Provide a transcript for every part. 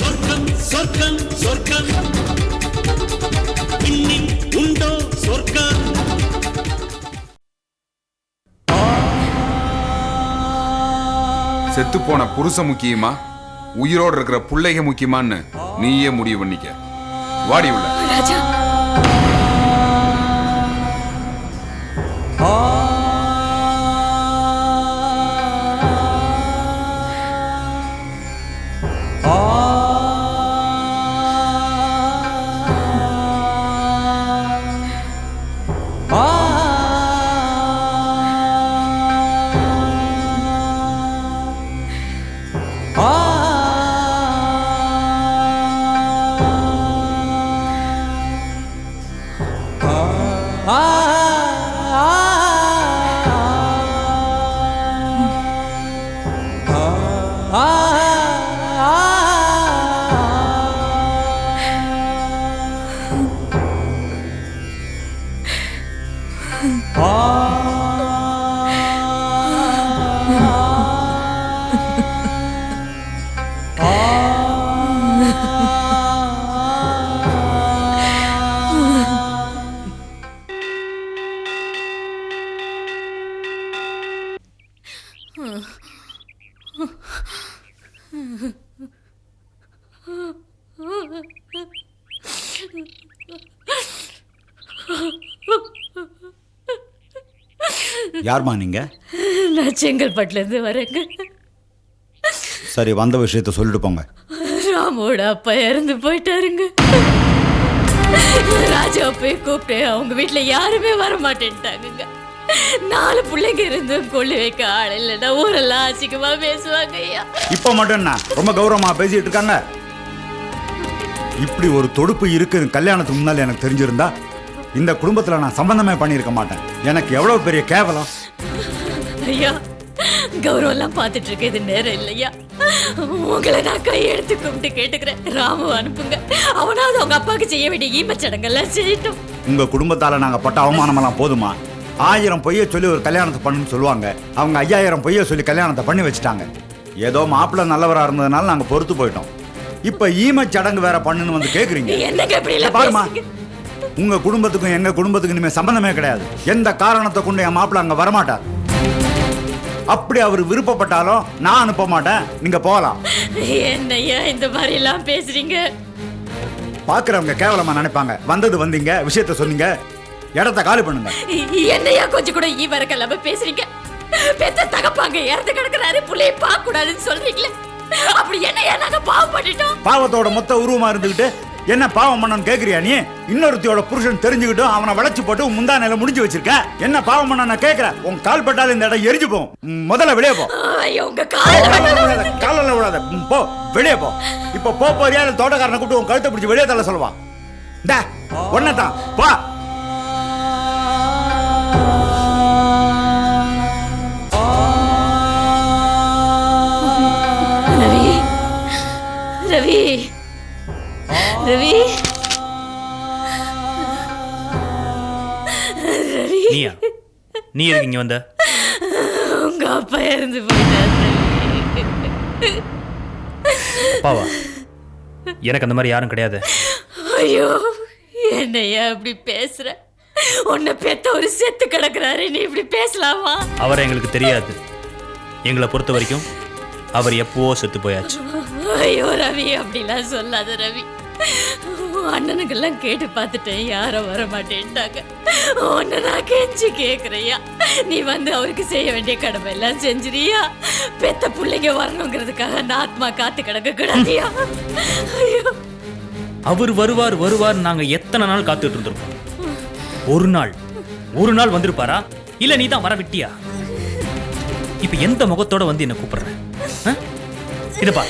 சொர்க்கம் சொர்க்கம் சொர்க்கம். இன்னில் உண்டோ சொர்க்கம்? செத்துப்போன புருஷன் முக்கியமா? உயிரோடு இருக்கிற புள்ளைக முக்கியமான்னு நீயே முடிவு பண்ணிக்க. வாடி உள்ள. ராஜா யார்மா நீங்க? நான் செங்கல்பட்டுல இருந்து வரேங்க. சரி வந்த விஷயத்த சொல்லிட்டு போங்க. ராமோட அப்பா இறந்து போயிட்டாருங்க. ராஜா போய் கூப்பிட்டேன் அவங்க வீட்டுல யாருமே வர மாட்டேன்ட்டாங்க நாலு பிள்ளைங்க இருந்தும் கொள்ளு வைக்க ஆள் இல்லைன்னா ஊரெல்லாம் அசிங்கமா பேசுவாங்க ஐயா. இப்ப மட்டும் ரொம்ப கௌரவமா பேசிட்டு இருக்காங்க. இப்படி ஒரு தொடுப்பு இருக்குன்னு கல்யாணத்துக்கு முன்னால எனக்கு தெரிஞ்சிருந்தா இந்த குடும்பத்துல நான் சம்பந்தமே பண்ணியிருக்க மாட்டேன். எனக்கு எவ்வளவு பெரிய கேவலம்? ஐயா கௌரவம் எல்லாம் பார்த்துட்டு இருக்க இது நேரம் இல்லையா? உங்களை நான் கையெடுத்து கும்பிட்டு கேட்டுக்கிறேன். ராமு அனுப்புங்க. அவனாவது அவங்க அப்பாவுக்கு செய்ய வேண்டிய ஈமச்சடங்கெல்லாம் செய்யட்டும். உங்க குடும்பத்தால நாங்க பட்ட அவமானமெல்லாம் போதுமா? ஆயிரம் பொய்ய சொல்லி ஒரு கல்யாணத்தை பண்ணுன்னு சொல்லுவாங்க. அவங்க ஐயாயிரம் பொய்ய சொல்லி கல்யாணத்தை பண்ணி வச்சுட்டாங்க. ஏதோ மாப்பிள்ளை நல்லவரா இருந்ததுனால நாங்க பொறுத்து போயிட்டோம். இப்ப ஈமச் சடங்கு வேற பண்ணுன்னு வந்து எல்லாம் பாருமா பேசுறீங்க? உங்க குடும்பத்துக்கும் எங்க குடும்பத்துக்கும் இனிமே சம்பந்தமே கிடையாது. எந்த காரணத்தை கொண்டு என் மாப்பிள்ள அங்க வரமாட்டார்? அப்படி அவர் விருப்பப்பட்டாலும் நான் அனுப்ப மாட்டேன். நீங்க போகலாம். என்னய்யா இந்த மாதிரி எல்லாம் பேசுறீங்க? பாக்குறவங்க கேவலமா நினைப்பாங்க. வந்தது வந்தீங்க விஷயத்த சொன்னீங்க. இடத்த காலி பண்ணுங்க. என்னையா கொஞ்சம் கூட ஈ வரக்கல்லாம பேசுறீங்க? பெத்த தகப்பாங்க இறந்து கிடக்குறாரு புள்ளைய பார்க்க கூடாதுன்னு சொல்றீங்களே. அப்படி என்னையா நாங்க பாவம் பண்ணிட்டோம் பாவத்தோட மொத்த உருவமா இருந்துகிட்டு என்ன பாவம் பண்ணன்னு கேக்குறியா நீ? இன்னொருத்தியோட புருஷன் தெரிஞ்சுக்கிட்டும் அவனை வளைச்சு போட்டு முந்தா நிலை முடிஞ்சு வச்சிருக்க. என்ன பாவம் பண்ண நான் கேக்குறேன். உன் கால் பட்டால இந்த இடம் எரிஞ்சு போகும். முதல்ல வெளியே போ. காலில் விடாத போ வெளியே போ. இப்ப போ போறியா? தோட்டக்காரனை கூப்பிட்டு உன் கழுத்தை பிடிச்சி வெளியே தள்ள சொல்லுவான் டா ஒன்னதான் போ. ரவி ரவி. நீ எதுக்கு இங்க வந்த? உங்க அப்பா இறந்து போயிட்டாரு. அப்பாவா? எனக்கு அந்த மாதிரி யாரும் கிடையாது. ஐயோ என்னையா இப்படி பேசுற? உன்னை பெத்த ஒரு செத்து கிடக்குறாரு நீ இப்படி பேசலாமா? அவரை எங்களுக்கு தெரியாது. எங்களை பொறுத்த வரைக்கும் அவர் எப்பவோ செத்து போயாச்சு. ஐயோ ரவி அப்படிலாம் சொல்லாத ரவி. அண்ணனுக்கெல்லாம் கேட்டு பார்த்துட்டேன். யாரும் வர மாட்டேன்ட்டாங்க உன்னை நான் கெஞ்சி கேட்குறையா நீ வந்து அவருக்கு செய்ய வேண்டிய கடமை எல்லாம் செஞ்சிரியா பெத்த பிள்ளைங்க வரணுங்கிறதுக்காக நான் ஆத்மா காத்து கிடக்க கூடாதியா? ஐயோ. அவர் வருவார் வருவார் நாங்க எத்தனை நாள் காத்துட்டு இருந்திருப்போம்? ஒரு நாள். ஒரு நாள் வந்திருப்பாரா? இல்ல நீ தான் வர விட்டியா இப்ப எந்த முகத்தோட வந்து என்ன கூப்பிடுற? இதப்பா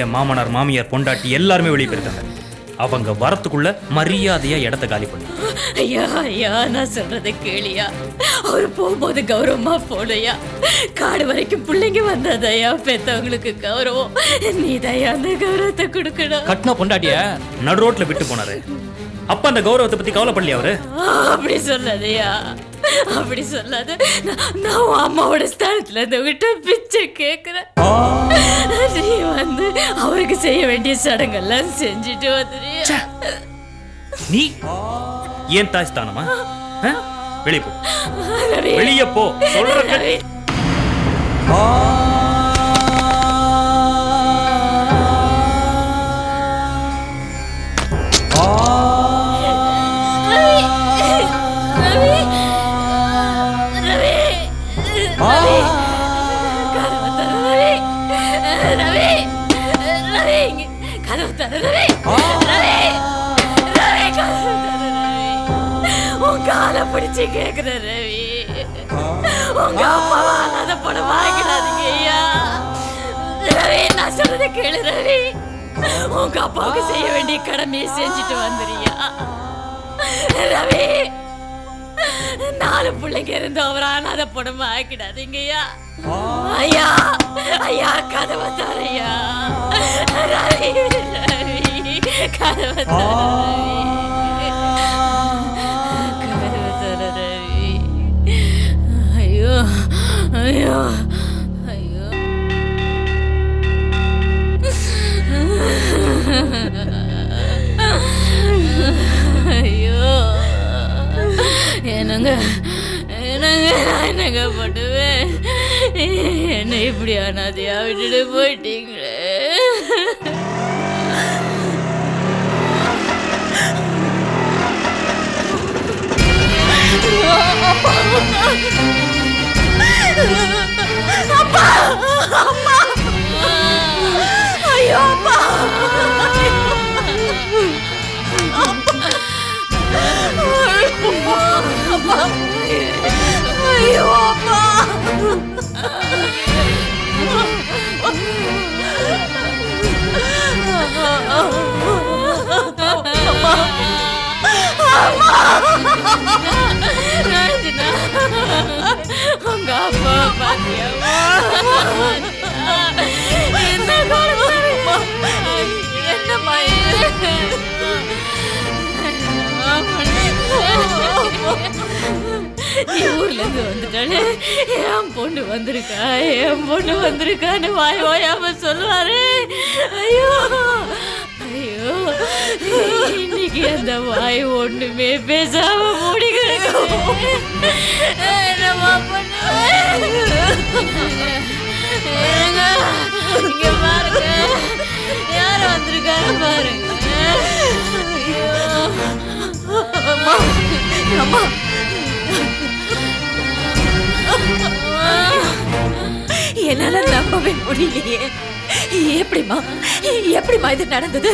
என் மாமனார் மாமியார் பொண்டாட்டி எல்லாருமே வெளியே போயிருக்காங்க. அவங்க வரத்துக்குள்ள மரியாதையா இடத்த காலி பண்ணு. ஐயா ஐயா நான் சொல்றதை கேளியா? அவர் போகும்போது கௌரவமா போலையா காடு வரைக்கும் பிள்ளைங்க வந்ததையா பெத்தவங்களுக்கு கௌரவம். நீ தயா அந்த கௌரவத்தை கொடுக்கணும். கட்டின பொண்டாட்டிய நடு ரோட்ல விட்டு போனாரு. அப்ப அந்த கௌரவத்தை பத்தி கவலைப்படலையா அவரு? அப்படி சொல்லாதயா. அப்படி சொல்லாத. நான் உன் அம்மாவோட ஸ்தானத்துல இருந்து விட்டு பிச்சை கேட்கிறேன் நீ வந்து அவருக்கு செய்ய வேண்டிய சடங்கெல்லாம் செஞ்சுட்டு வந்துறியா நீ? ஏன் தாய் ஸ்தானமா? வெளிய போ வெளிய போ சொல்ற. ரவி. ரவி ரவி ரவி கதவை தர ரவி காலை பிடிச்சு கேக்குற ரவி. உங்க அம்மாவை அனாத படம் வாங்கிடாதீங்க ஐயா. ரவி நான் சொல்றத கேளு ரவி. உங்க அப்பாவுக்கு செய்ய வேண்டிய கடமையை செஞ்சுட்டு வந்துறியா. ரவி நாலு பிள்ளைங்க இருந்து அவர் அனாத படம் ஆக்கிடாதீங்கய்யா ஐயா. ஐயா கதவை தரையா ரவி ரவி கதவை தர ஐயோ. ஐயோ. ஐயோ என்னங்க என்னங்க நான் என்னங்க பண்ணுவேன்? என்னை இப்படி அனாதையா விட்டுட்டு போயிட்டீங்களே? அப்பா! அம்மா ஐயோ அப்பா! அப்பா! ஐயோ அப்பா! நீ ஊர்ல இருந்து வந்துட்டானே. என் பொண்ணு வந்திருக்கா என் பொண்ணு வந்திருக்கான்னு வாய் வாயாம சொல்லுவாரு. ஐயோ ஐயோ இன்னைக்கு அந்த வாய் ஒண்ணுமே பேசாம மூடி கிடக்கும். இங்க பாருங்க யார் வந்திருக்காரு பாருங்க ஐயோ அம்மா அம்மா என்னால நம்பவே முடியலையே. எப்படிமா எப்படிமா இது நடந்தது?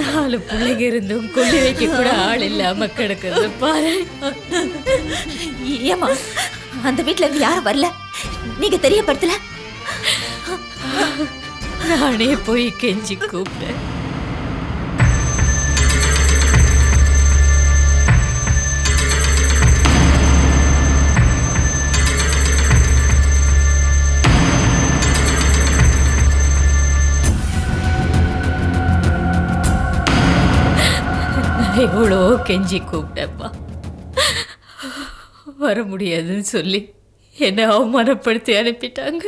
நாலு பிள்ளைங்க இருந்தும் கொல்லி வைக்க கூட ஆள் இல்லாம கிடக்குது பாரு. ஏமா அந்த வீட்ல இருந்து யாரும் வரல? நீங்க தெரியப்படுத்தல? நானே போய் கெஞ்சி கூப்பிட்டேன். இவ்வளோ எவ்வளோ கெஞ்சி கூப்பிட்டப்பா. வர முடியாதுன்னு சொல்லி என்னை அவமானப்படுத்தி அனுப்பிட்டாங்க.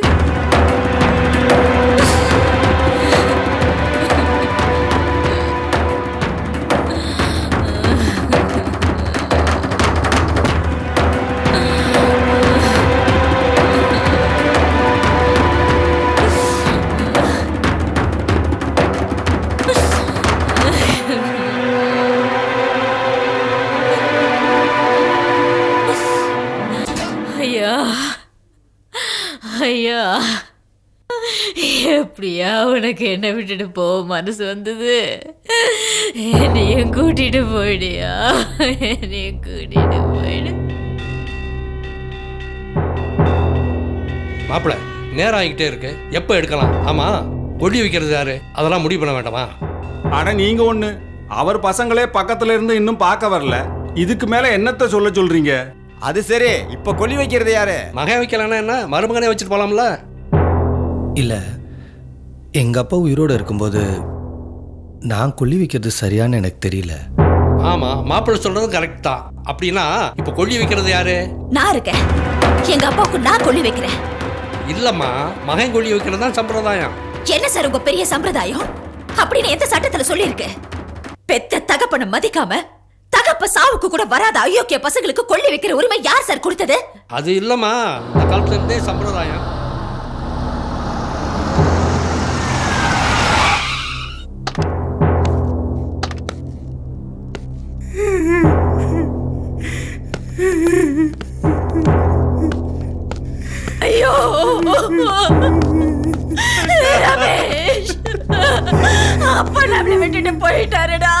எப்படியா உனக்கு என்ன விட்டுட்டு போக மனசு வந்தது. என்னையும் கூட்டிட்டு போயிடுயா? என்னையும் கூட்டிட்டு போயிடு. மாப்பிள நேரம் ஆகிக்கிட்டே இருக்கு. எப்போ எடுக்கலாம்? ஆமா. கொடி வைக்கிறது யாரு? அதெல்லாம் முடிவு பண்ண வேண்டாமா? அட நீங்க ஒண்ணு. அவர் பசங்களே பக்கத்துல இருந்து இன்னும் பார்க்க வரல. இதுக்கு மேல என்னத்த சொல்ல சொல்றீங்க? அது சரி. இப்ப கொல்லி வைக்கிறது யாரு? மகன் வைக்கலன்னா என்ன? மருமகனே வச்சுட்டு போலாம்ல? இல்லை எங்கள் அப்பா உயிரோடு இருக்கும்போது நான் கொல்லி வைக்கிறது சரியான்னு எனக்கு தெரியல. ஆமா மாப்பிள்ளை சொல்றது கரெக்ட் தான். அப்படின்னா இப்போ கொள்ளி வைக்கிறது யாரு? நான் இருக்கேன். எங்க அப்பாவுக்கு நான் கொள்ளி வைக்கிறேன். இல்லம்மா மகன் கொள்ளி வைக்கிறது தான் சம்பிரதாயம். என்ன சார் உங்க பெரிய சம்பிரதாயம்? அப்படின்னு எந்த சட்டத்துல சொல்லியிருக்கு? பெத்த தகப்பனை மதிக்காம தகப்ப சாவுக்கு கூட வராத அயோக்கிய பசங்களுக்கு கொள்ளி வைக்கிற உரிமை யார் சார் கொடுத்தது? அது இல்லம்மா இந்த காலத்துல இருந்தே சம்பிரதாயம். ரமேஷ். அப்பா நம்மளை விட்டுட்டு போயிட்டாருடா.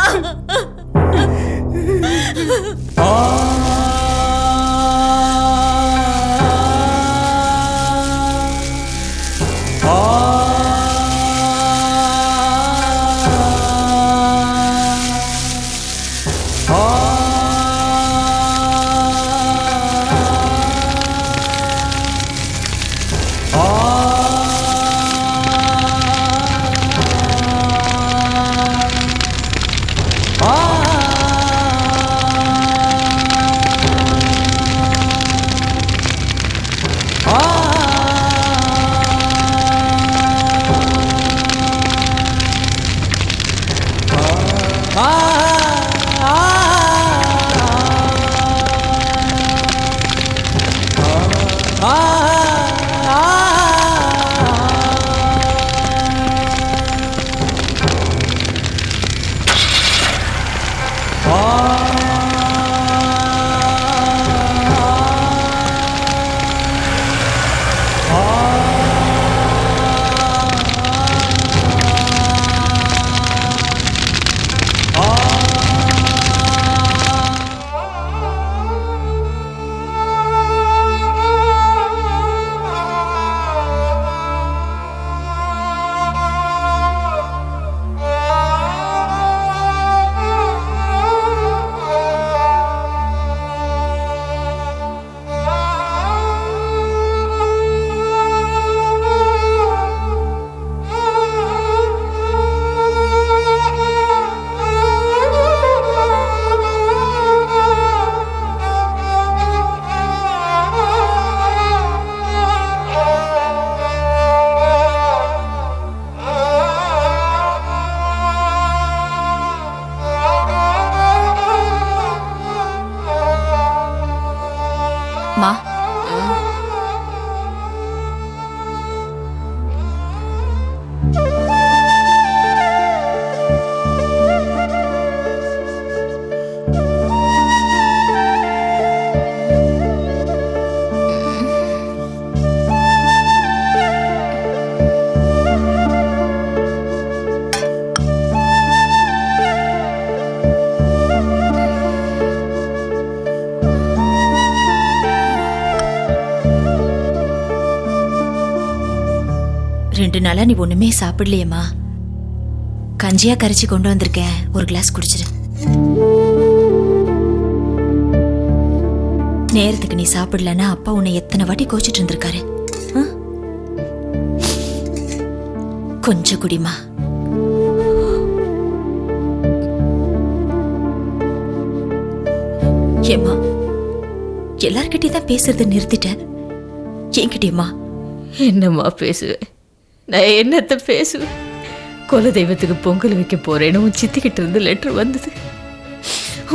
நாளா நீ ஒண்ணுமே சாப்பிடலையேம்மா. கஞ்சியா கரைச்சி கொண்டு வந்திருக்கேன். ஒரு கிளாஸ் குடிச்சிரு. நேரத்துக்கு நீ சாப்பிடலன்னா அப்பா உன்னை எத்தனை வாட்டி கோச்சிட்டு இருந்திருக்காரு. கொஞ்சம் குடிமா ஏம்மா எல்லார்கிட்டயும் தான் பேசுறதை நிறுத்திட்டேன் என்கிட்டயுமா என்னம்மா பேசுவேன் நான் என்னத்த பேசுவேன் குல தெய்வத்துக்கு பொங்கல் வைக்க போறேன்னு உன் சித்திக்கிட்ட இருந்து லெட்டர் வந்தது.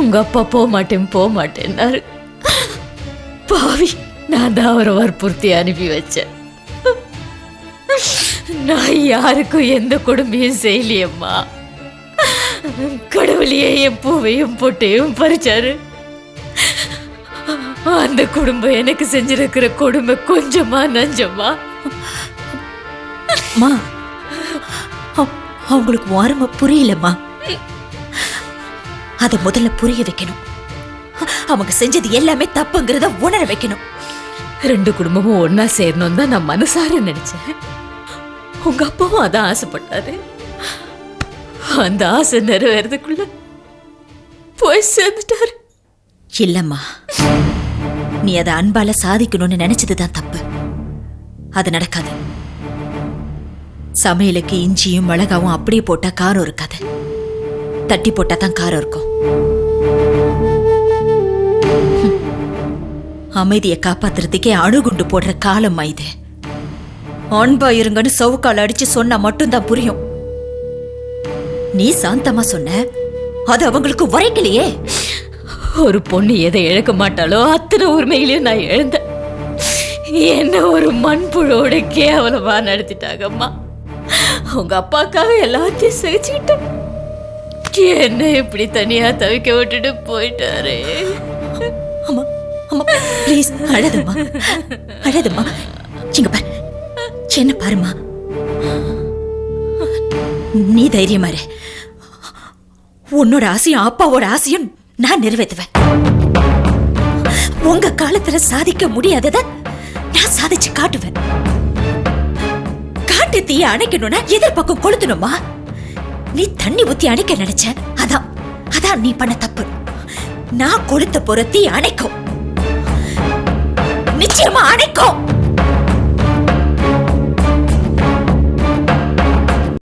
உங்க அப்பா போக மாட்டேன் போக மாட்டேன்னாரு. பாவி நான் தான் அவரை வற்புறுத்தி அனுப்பி வச்சேன். நான் யாருக்கும் எந்த கொடுமையும் செய்யலையம்மா. கடவுளையே என் பூவையும் பொட்டையும் பறிச்சாரு. அந்த குடும்பம் எனக்கு செஞ்சிருக்கிற கொடுமை கொஞ்சமா நஞ்சமா? அவ- அவங்களுக்கு வாரமா புரியலம்மா. அத முதல்ல புரிய வைக்கணும். அவங்க செஞ்சது எல்லாமே தப்புங்கிறத உணர வைக்கணும். ரெண்டு குடும்பமும் ஒன்னா சேரணும் தான் நான் மனசார நினைச்சேன். உங்க அப்பாவும் அதான் ஆசைப்பட்டாரு. அந்த ஆசை நிறைவேறதுக்குள்ள போய் சேர்ந்துட்டாரு. இல்லம்மா. நீ அதை அன்பால சாதிக்கணும்னு நினைச்சதுதான் தப்பு. அது நடக்காது. சமையலுக்கு இஞ்சியும் மிளகாவும் அப்படியே போட்டால் காரம் இருக்காது. தட்டி போட்டால் தான் காரம் இருக்கும். அமைதியை காப்பாத்துறதுக்கே அணுகுண்டு போடுற காலம் இது. அன்பா இருங்கன்னு சவுக்கால் அடிச்சு சொன்னா மட்டும்தான் புரியும். நீ சாந்தமா சொன்ன. அது அவங்களுக்கு வரைக்கலையே ஒரு பொண்ணு எதை இழக்க மாட்டாளோ அத்தனை உரிமையிலையும் நான் எழுந்தேன் என்ன ஒரு மண்புழுவோட கேவலமா நடத்திட்டாங்கம்மா உங்க அப்பாக்காக எல்லாத்தையும் சகிச்சுக்கிட்டேன் என்ன இப்படி தனியா தவிக்க விட்டுட்டு போயிட்டாரு. அம்மா அம்மா ப்ளீஸ் அழதம்மா. அழதம்மா. இங்க பாரு. என்ன பாருமா நீ தைரியமா இரு. உன்னோட ஆசையும் அப்பாவோட ஆசையும் நான் நிறைவேற்றுவேன். உங்க காலத்துல சாதிக்க முடியாததை நான் சாதிச்சு காட்டுவேன். காட்டு தீய அணைக்கணும்னா எதிர்பக்கம் கொளுத்தணுமா? நீ தண்ணி ஊத்தி அணைக்க நினைச்ச? அதான் அதான் நீ பண்ண தப்பு. நான் கொளுத்த போற தீ அணைக்கும். நிச்சயமா அணைக்கும்.